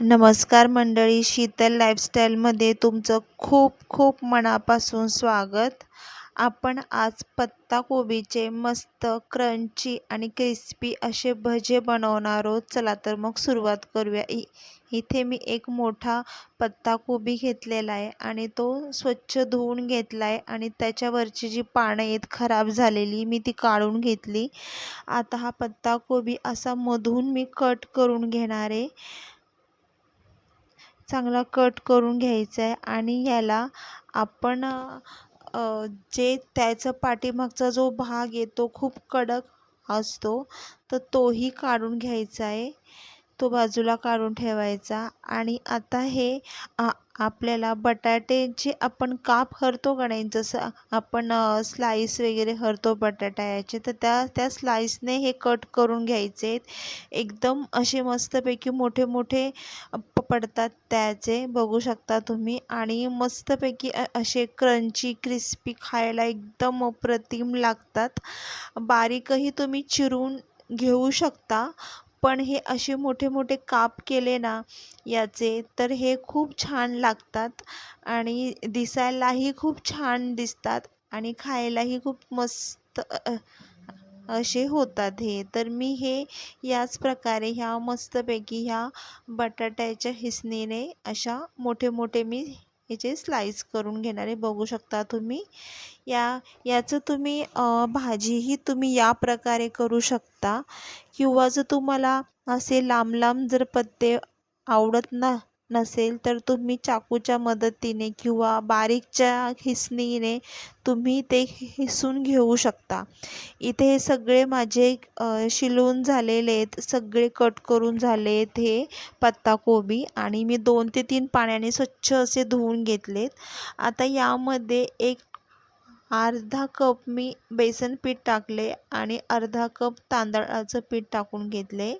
नमस्कार मंडळी शीतल लाईफस्टाईलमध्ये तुमचं खूप खूप मनापासून स्वागत. आपण आज पत्ताकोबीचे मस्त क्रंची आणि क्रिस्पी असे भजे बनवणार आहोत. चला तर मग सुरुवात करूया. इ इथे मी एक मोठा पत्ताकोबी घेतलेला आहे आणि तो स्वच्छ धुवून घेतला आहे आणि त्याच्यावरची जी पानं आहेत खराब झालेली मी ती काढून घेतली. आता हा पत्ताकोबी असा मधून मी कट करून घेणार आहे. चांगला कट करून घ्यायचा आहे आणि ह्याला आपण जे त्याचं पाठीमागचा जो भाग आहे तो खूप कडक असतो तर तोही काढून घ्यायचा आहे तो बाजूला काढून ठेवायचा आणि आता हे आपल्याला बटाट्याचे आपण काप हरतो का नाही? जसं आपण स्लाईस वगैरे हरतो बटाट्याचे तर त्या त्या स्लाईसने हे कट करून घ्यायचे एकदम असे मस्तपैकी मोठे मोठे पडतात त्याचे बघू शकता तुम्ही. आणि मस्तपैकी असे क्रंची क्रिस्पी खायला एकदम अप्रतिम लागतात. बारीकही तुम्ही चिरून घेऊ शकता पण हे असे मोठे मोठे काप केले ना याचे तर हे खूप छान लागतात आणि दिसायलाही खूप छान दिसतात आणि खायलाही खूप मस्त असे होतात हे. तर मी हे याच प्रकारे ह्या मस्तपैकी ह्या बटाट्याच्या हिसणीने अशा मोठे मोठे मी याचे स्लाईस करून घेणारे बघू शकता तुम्ही. या याचं तुम्ही भाजीही तुम्ही या प्रकारे करू शकता. किंवा जर तुम्हाला असे लांब लांब जर पत्ते आवडत ना नसेल तर तुम्ही चाकूच्या मदतीने किंवा बारीकच्या खिसणीने तुम्ही ते हिसून घेऊ शकता. इथे हे सगळे माझे शिलून झालेले आहेत. सगळे कट करून झाले आहेत हे पत्ताकोबी आणि मी दोन ते तीन पाण्याने स्वच्छ असे धुवून घेतलेत. आता यामध्ये एक अर्धा कप मी बेसन पीठ टाकले आणि अर्धा कप तांदळाचं पीठ टाकून घेतले.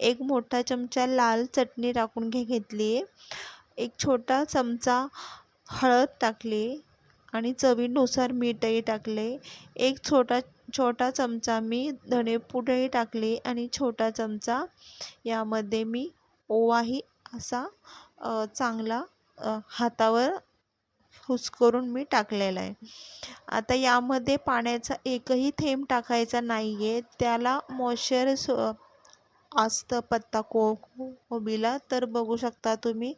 एक मोठा चमचा लाल चटणी टाकून घे घेतली. एक छोटा चमचा हळद टाकली आणि चवीनुसार मीठही टाकले. एक छोटा छोटा चमचा मी धणेपूडही टाकले आणि छोटा चमचा यामध्ये मी ओवाही असा चांगला हातावर हुसकरून मी टाकलेला आहे. आता यामध्ये पाण्याचा एकही थेंब टाकायचा नाही आहे त्याला मॉइश्चर असतं पत्ता को कोबीला. तर बघू शकता तुम्ही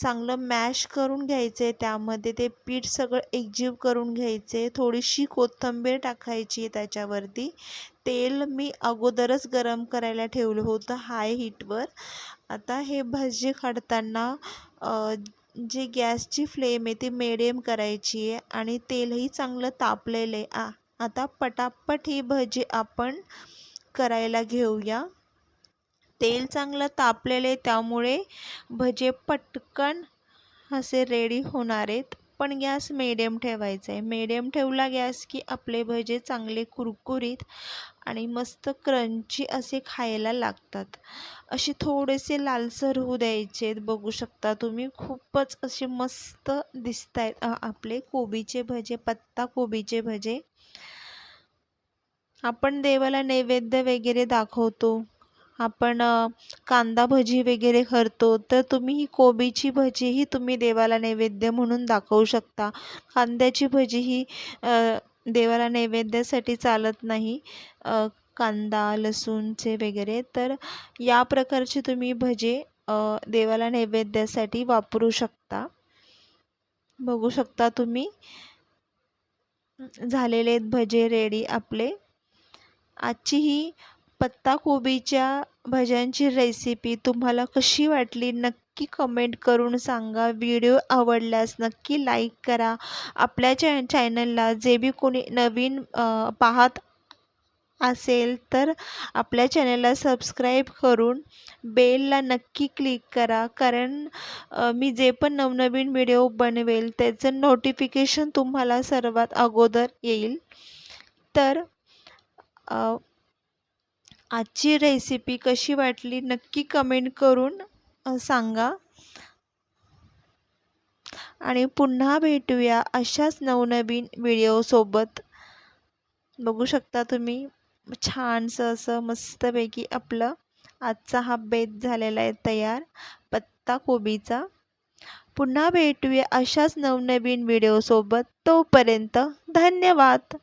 चांगलं मॅश करून घ्यायचे त्यामध्ये. ते पीठ सगळं एकजीव करून घ्यायचे थोडीशी कोथिंबीर टाकायची आहे त्याच्यावरती. तेल मी अगोदरच गरम करायला ठेवलं होतं हाय हीटवर. आता हे भजी काढताना जी गॅसची फ्लेम आहे ती मिडियम करायची आहे आणि तेलही चांगलं तापलेलं आहे. आ आता पटापट ही भजी आपण करायला घेऊया. तेल चांगलं तापलेले त्यामुळे भजे पटकन असे रेडी होणार आहेत. पण गॅस मिडियम ठेवायचा आहे मिडियम ठेवला गॅस की आपले भजे चांगले कुरकुरीत आणि मस्त क्रंची असे खायला लागतात. असे थोडेसे लालसर होऊ द्यायचे. बघू शकता तुम्ही खूपच असे मस्त दिसत आहेत आपले कोबीचे भजे पत्ता कोबीचे भजे. आपण देवाला नैवेद्य वगैरे दाखवतो. आपण कांदा भजी वगैरे करतो तर तुम्ही ही कोबीची भजीही तुम्ही देवाला नैवेद्य म्हणून दाखवू शकता. कांद्याची भजी ही देवाला नैवेद्यासाठी चालत नाही कांदा लसूणचे वगैरे. तर या प्रकारचे तुम्ही भजे देवाला नैवेद्यासाठी वापरू शकता. बघू शकता तुम्ही. झालेले आहेत भजे रेडी आपले. आजची ही पत्ताकोबीच्या भज्यांची रेसिपी तुम्हाला कशी वाटली नक्की कमेंट करून सांगा. व्हिडिओ आवडल्यास नक्की लाईक करा. आपल्या चॅ चॅनलला जे बी कोणी नवीन पाहत असेल तर आपल्या चॅनलला सबस्क्राईब करून बेलला नक्की क्लिक करा. कारण मी जे पण नवनवीन व्हिडिओ बनवेल त्याचं नोटिफिकेशन तुम्हाला सर्वात अगोदर येईल. तर आजची रेसिपी कशी वाटली नक्की कमेंट करून सांगा. आणि पुन्हा भेटूया अशाच नवनवीन व्हिडिओसोबत बघू शकता तुम्ही छानसं असं मस्तपैकी आपलं आजचा हा बेत झालेला आहे तयार पत्ता कोबीचा. पुन्हा भेटूया अशाच नवनवीन व्हिडिओसोबत तोपर्यंत धन्यवाद.